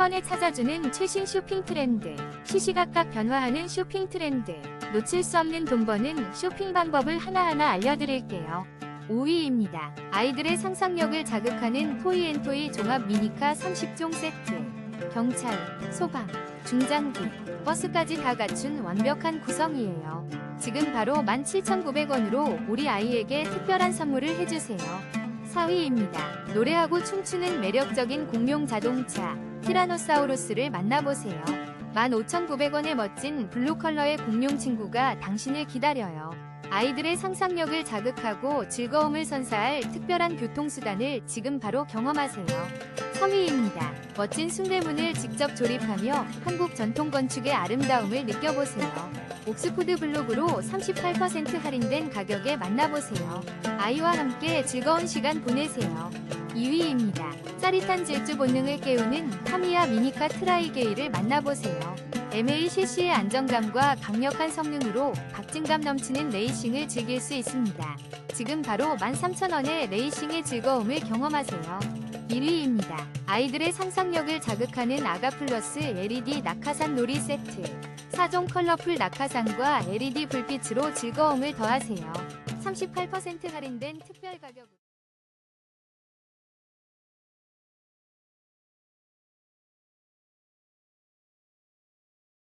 번에 찾아주는 최신 쇼핑 트렌드, 시시각각 변화하는 쇼핑 트렌드, 놓칠 수 없는 돈 버는 쇼핑 방법을 하나하나 알려드릴게요. 5위입니다. 아이들의 상상력을 자극하는 토이앤토이 종합 미니카 30종 세트. 경찰, 소방, 중장비, 버스까지 다 갖춘 완벽한 구성이에요. 지금 바로 17,900원으로 우리 아이에게 특별한 선물을 해주세요. 4위입니다. 노래하고 춤추는 매력적인 공룡 자동차 티라노사우루스를 만나보세요. 15,900원의 멋진 블루 컬러의 공룡 친구가 당신을 기다려요. 아이들의 상상력을 자극하고 즐거움을 선사할 특별한 교통수단을 지금 바로 경험하세요. 3위입니다. 멋진 숭례문을 직접 조립하며 한국 전통 건축의 아름다움을 느껴보세요. 옥스포드 블록으로 38% 할인된 가격에 만나보세요. 아이와 함께 즐거운 시간 보내세요. 2위입니다. 짜릿한 질주 본능을 깨우는 타미야 미니카 트라이게이를 만나보세요. MACC의 안정감과 강력한 성능으로 박진감 넘치는 레이싱을 즐길 수 있습니다. 지금 바로 13,000원의 레이싱의 즐거움을 경험하세요. 1위입니다. 아이들의 상상력을 자극하는 아가플러스 LED 낙하산 놀이 세트. 4종 컬러풀 낙하산과 LED 불빛으로 즐거움을 더하세요. 38% 할인된 특별 가격.